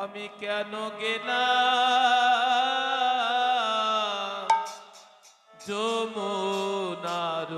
আমি কেন গেলাম? যমুনার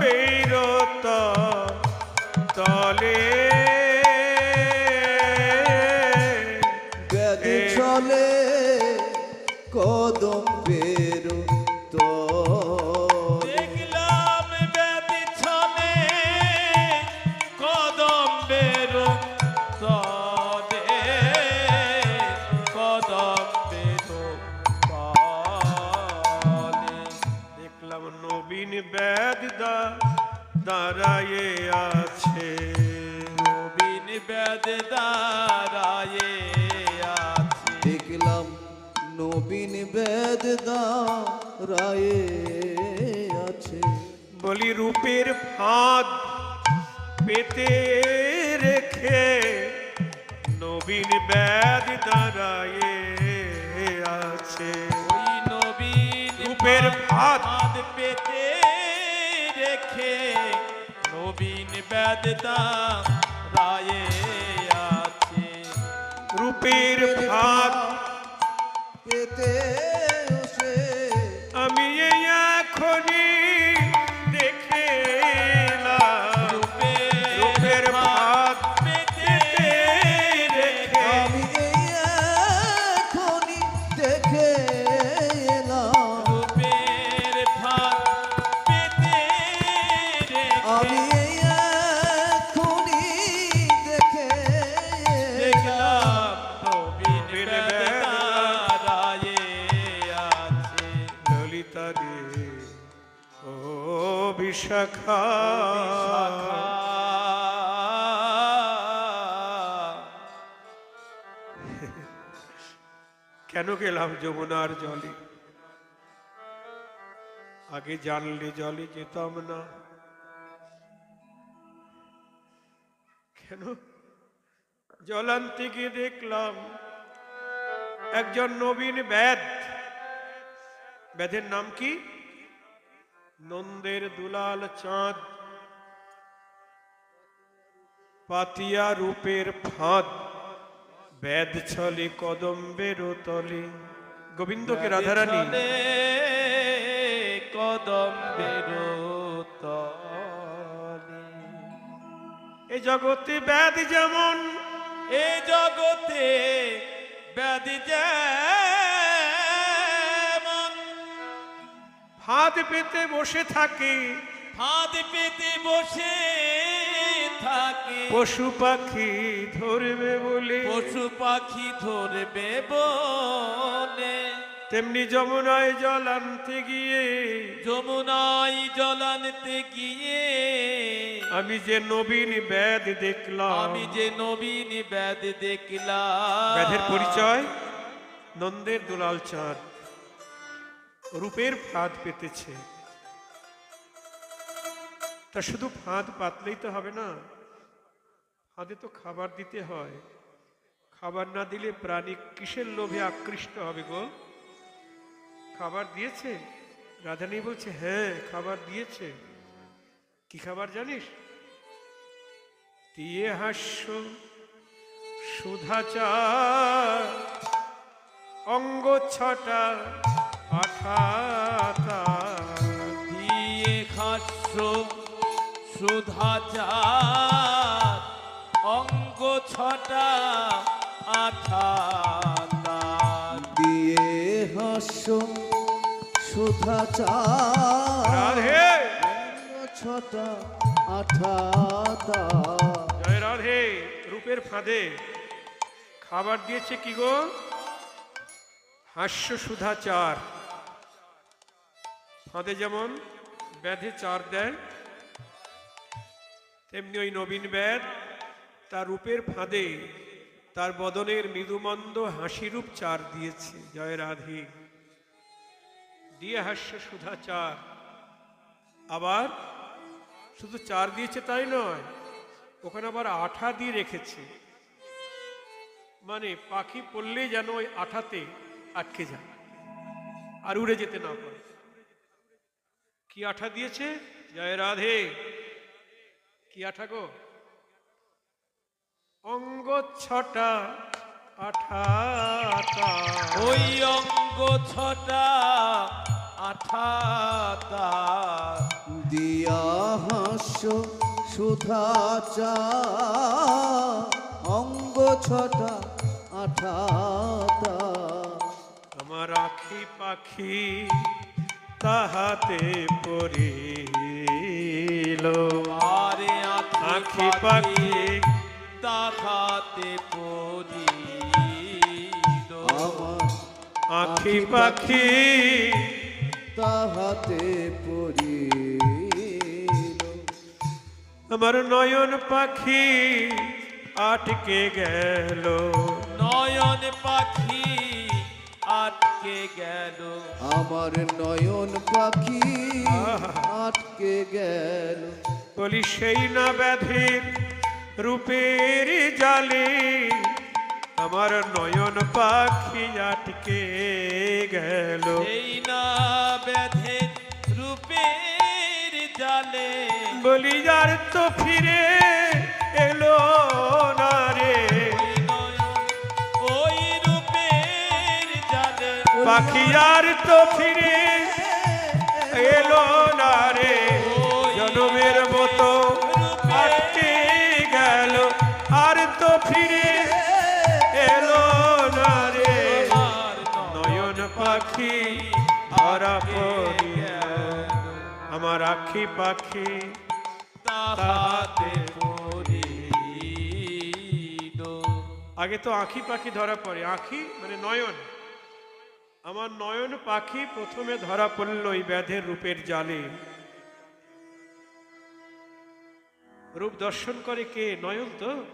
বেরত তলে দাঁড়ায়ে আছে। নবীন ব্যাধ দাঁড়ায়ে আছে। দেখলাম নবীন বেদ রায়ে আছে। বলি রূপের ফাঁদ পেতে রেখে নবীন ব্যাধ দাঁড়ায়ে আছে। ওই নবীন রূপের ফাঁদ পেতে নবীন বেদতা রায়ে আছে। রূপের ফাঁদ পেতে ললিতা রে ও বিশাখা। কেন গেলাম যমুনার জলে? আগে জানলে জলে যেতাম না। কেন? জলান্তে গিয়ে দেখলাম একজন নবীন ব্যাদ ব্যাধের নাম কি? নন্দের দুলাল চাঁদ। পাতিয়া রূপের ফাঁদ। ব্যাদ ছলে কদম্বের তলে। গোবিন্দকে রাধারানী। চলে কদম বেরোতলে এ জগতে ব্যাধ যেমন। এ জগতে ব্যাধি যেমন ফাঁদ পেতে বসে থাকে। ফাঁদ পেতে বসে থাকে। পশু পাখি ধরবে বলে। পশু পাখি ধরবে বলে। তেমনি যমুনায় জল আনতে গিয়ে। যমুনাই জলানতে গিয়ে। আমি যে নবীন ব্যাধ দেখলাম। আমি যে নবীন ব্যাধ দেখলাম। ব্যাধের পরিচয় নন্দের দুলাল চাঁদ। রূপের ফাঁদ পেতেছে। তা শুধু ফাঁদ পাতলেই তো হবে না, ফাঁদে তো খাবার দিতে হয়। খাবার না দিলে প্রাণী কিসের লোভে আকৃষ্ট হবে গো? খাবার দিয়েছে? রাধানী বলছে হ্যাঁ খাবার দিয়েছে। কি খাবার জানিস? দিয়ে হাস্য, সুধাচার, অঙ্গ ছটা আঠাতা দিয়ে খাস্য সুধাচার অঙ্গ ছটা আঠাতার দিয়ে হাস্য সুধাচার রাধে। ছটা আঠাতা জয় রাধে রূপের ফাঁদে। খাবার দিয়েছে কি গো? হাস্য সুধা ফাঁদে যেমন ব্যাধে চার দেয় তেমনি ওই নবীন ব্যাধ তার রূপের ফাঁদে তার বদনের মৃদুমন্দ হাসি রূপ চার দিয়েছে। জয় রাধে। দিয়ে হাস্য সুধা চার। আবার শুধু চার দিয়েছে তাই নয়, ওখানে আবার আঠা দিয়ে রেখেছে। মানে পাখি পড়লেই যেন ওই আঠাতে আটকে যায়, আর উড়ে যেতে না পারে। কি আঠা দিয়েছে? জয় রাধে। কি আঠা গো? অঙ্গ ছটা আঠাটা ওই অঙ্গ ছটা আঠাতার দিয়া হাস্য সুধাচার অঙ্গ ছটা আঠাতা আমার আখি পাখি তাহাতে পড়িল। আরে আখি পাখি তাহাতে পড়িল। আমার আখি পাখি তাহাতে পড়িল। আমার নয়ন পাখি আটকে গেল। নয়ন পাখি আটকে গেল। আমার নয়ন পাখি আটকে গেল। বলি সেই না ব্যাধির রূপের জালে আমার নয়ন পাখি আটকে গেল। সেই না ব্যাধে রূপের জালে বলি যার তো ফিরে এলো না পাখি আর তো ফিরে এলো না রে। জনমের মতো আটকে গেল, আর তো ফিরে এলো না রে। নয়ন পাখি ধরা পড়িল আমার আখি পাখি তাহাতে আগে তো আখি পাখি ধরা পড়ে, আখি মানে নয়ন। আমার নয়ন পাখি প্রথমে ধরা পড়ল ওই ব্যাধের রূপের জালে। রূপ দর্শন করে কে? নয়ন তো।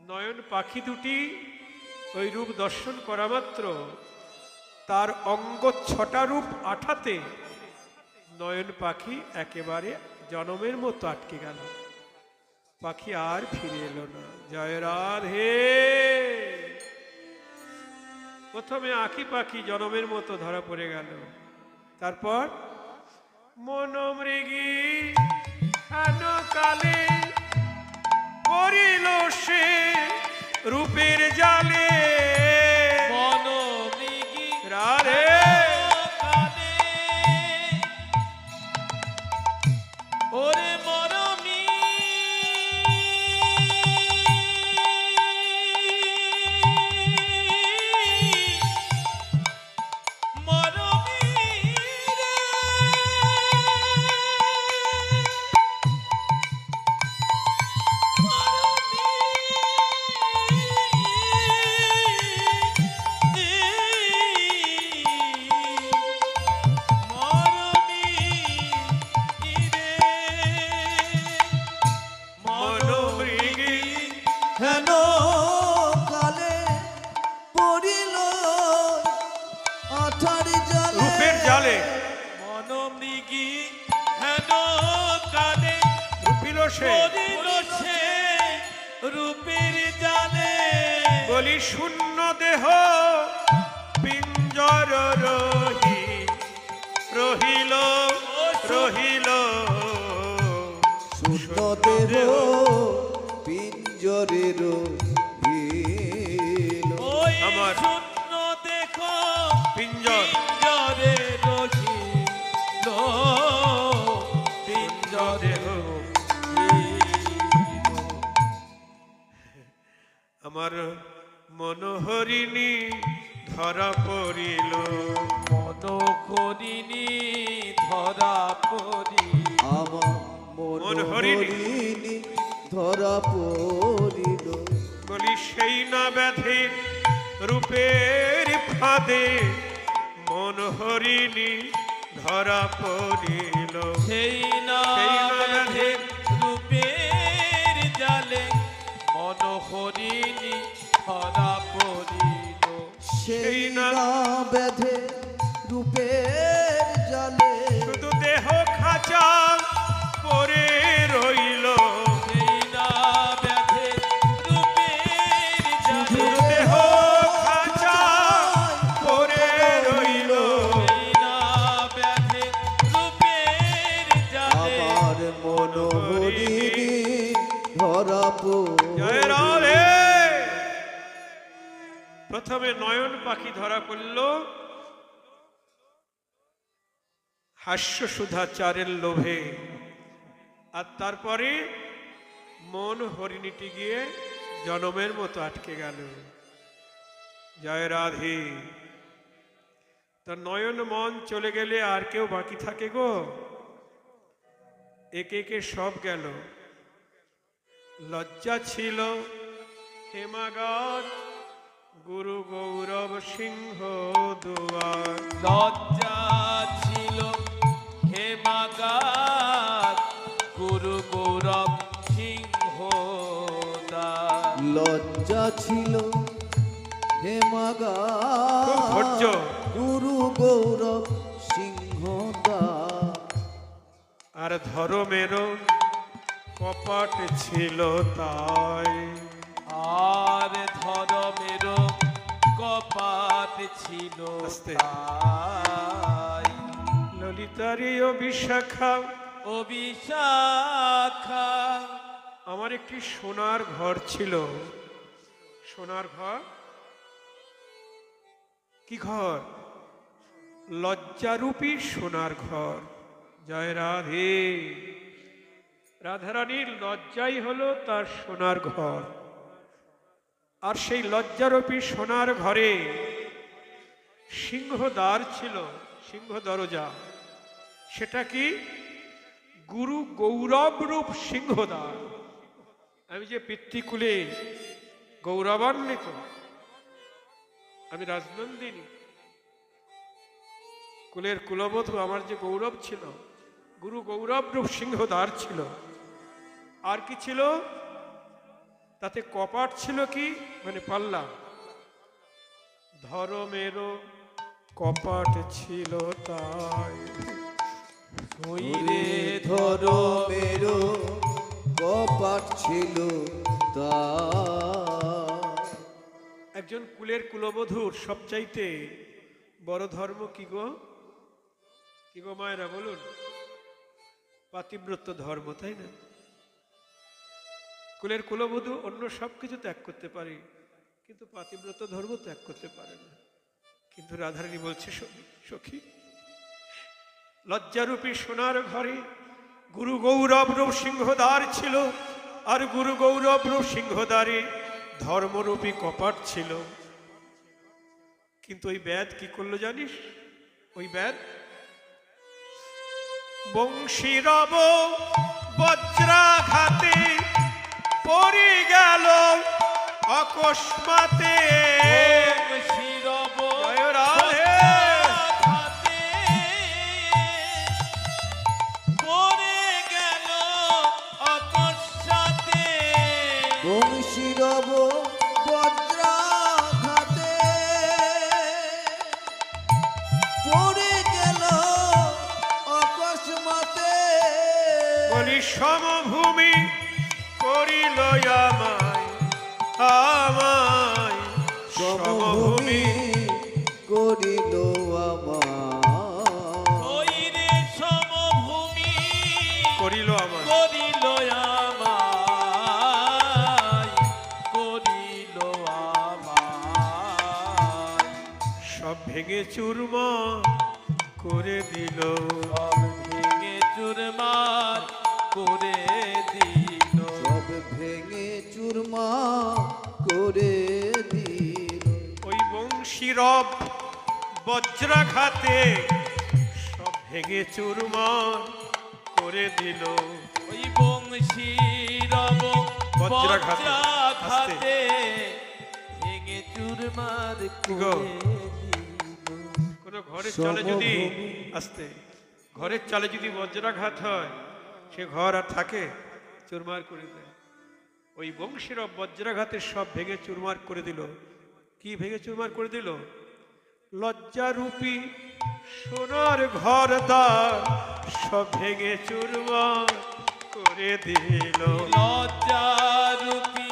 নয়ন পাখি দুটি, ওই রূপ দর্শন করা মাত্র। তার অঙ্গ ছটা রূপ আঠাতে নয়ন পাখি একেবারে জনমের মতো আটকে গেল। পাখি আর ফিরে এলো না। জয় রাধে। প্রথমে আঁকি পাখি জনমের মতো ধরা পড়ে গেল। তারপর মনোমৃগী কালে করিল সে রূপের জালে পিঞ্জরের আমার। শূন্য দেখো পিঞ্জর। পিঞ্জরে রহিল পিঞ্জরে রহিল আমার মনোহরিণী ধরা পড়িল। মন করিনি ধরা পড়ি আমার মন মন হরিণী। হরিণী ধরা পড়িল। বলি সেই না ব্যাধির রূপের ফাঁদে মন হরিণী ধরা পড়িল। সেই না রূপের জালে মন হরিণী ধরা পড়িল। সেই না ব্যাধে রূপের জালে শুধু দেহ খাঁচা প্রথমে নয়ন পাখি ধরা পড়ল। হাস্য সুধাচারের লোভে আর তারপরে মন হরিণীটি গিয়ে জনমের মতো আটকে গেল। জয় রাধে। তার নয়ন মন চলে গেলে আর কেউ বাকি থাকে গো? একে একে সব গেল। লজ্জা ছিল হেমাগার, গুরু গৌরব সিংহ দুয়ার। লজ্জা লজ্জা ছিল। হেমাগা খুব ধৈর্য। গুরু গৌরব সিংহ আর ধর্মের কপাট ছিল তাই। আর ধরমের কপাট ছিল। তাই। ললিতারি ও বিশাখা ও বিশাখা আমার একটি সোনার ঘর ছিল। সোনার ঘর? কি ঘর? লজ্জারূপী সোনার ঘর। জয় রাধে। রাধারানীর লজ্জাই হলো তার সোনার ঘর। আর সেই লজ্জারূপী সোনার ঘরে সিংহদ্বার ছিল, সিংহ দরজা। সেটা কি? গুরু গৌরব রূপ সিংহদ্বার। আমি যে পিতৃকুলে গৌরবান্বিত, আমি রাজনন্দিনী। কুলের কুলবধূ আমার যে গৌরব ছিল, গুরু গৌরব রূপ সিংহদ্বার ছিল, আর কি ছিল? তাতে কপাট ছিল কি? মানে পাল্লা। ধরমেরও কপাট ছিল তাই। হইরে ধরো মেরো কপাট ছিল তা। একজন কুলের কুলবধূর সবচাইতে বড় ধর্ম কি গো? কি গো মায়েরা, বলুন। পাতিব্রত ধর্ম, তাই না? কুলের কুলবধূ অন্য সব কিছু ত্যাগ করতে পারে, কিন্তু পাতিব্রত ধর্ম ত্যাগ করতে পারে না। কিন্তু রাধারানী বলছে, সখী সখী, লজ্জারূপী সোনার ঘরে গুরু গৌরব রূপ সিংহদ্বার ছিল, আর গুরু গৌরব রূপ সিংহদ্বারে ধর্মরূপী কপাট ছিল। কিন্তু ওই ব্যাদ কি করল জানিস? ওই ব্যাদ বংশীরব বজ্রাঘাতে পড়ে গেল অকস্মাতে। করিল আমার করিল আমায় করিল আমায়। সব ভেঙে চুরমার করে দিল। সব ভেঙে চুরমা করে দিল। সব ভেঙে চুরমার করে দিল। ওই বংশীরব বজ্রাঘাতে সব ভেঙে চুরমার করে দিল। ওই বংশী রব বজ্রাঘাতে, ভেঙে চুরমার করে কোনো ঘরের চালে যদি। আসতে ঘরের চালে যদি বজ্রাঘাত হয় সে ঘর আর থাকে চুরমার করে দেয়। ওই বংশের বজ্রাঘাতের সব ভেঙে চুরমার করে দিল। কি ভেঙে চুরমার করে দিল? লজ্জারূপী সোনার ঘর দ্বার সব ভেঙে চুরমার করে দিল। লজ্জারূপী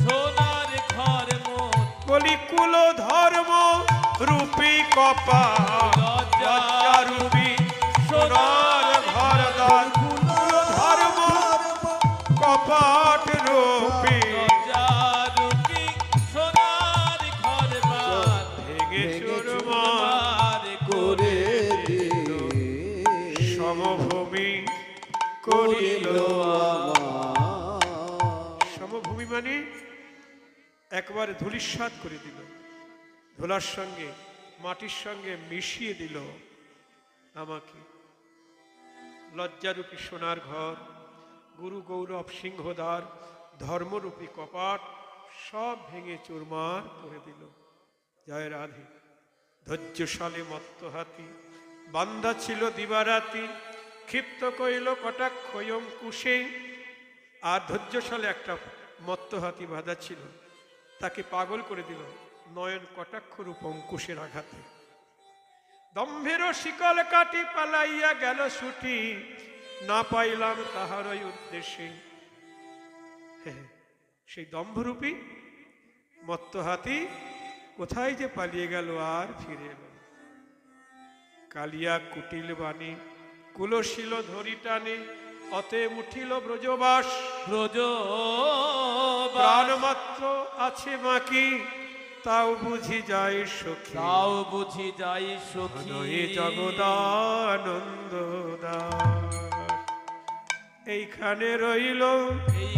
সোনার ঘর বলি কুল ধর্ম রূপী কপা লজ্জারূপী সোনার ঘর দ্বার ধর্ম কপাট রূপী। মানে একবার ধুলিস্বাদ করে দিল। ধুলার সঙ্গে, মাটির সঙ্গে মিশিয়ে দিল আমাকে। লজ্জারূপী সোনার ঘর, গুরু গৌরব সিংহদ্বার, ধর্মরূপী কপাট, সব ভেঙে চুরমার করে দিল। জয় রাধে। ধৈর্যশালে মত্ত হাতি বান্দা ছিল দিবারাতি, ক্ষিপ্ত কইল কটাক্ষ কুশে আর ধৈর্যশালে একটা মত্ত হাতি বাঁধা ছিল। তাকে পাগল করে দিল নয়ন কটাক্ষ রূপ অঙ্কুশের আঘাতে। দম্ভেরও শিকল কাটি পালাইয়া গেল ছুটি, না পাইলাম তাহার ওই উদ্দেশ্যে সেই দম্ভরূপী মত্ত হাতি কোথায় যে পালিয়ে গেল আর ফিরে এলো কালিয়া কুটিল বাণী, কুলশীল ধরি টানে অতএব উঠিল ব্রজবাস। ব্রজ প্রাণ মাত্র আছে বাকি তাও বুঝি যাই সখী। তাও বুঝি যাই সখী। জগদানন্দ এইখানে রইল এই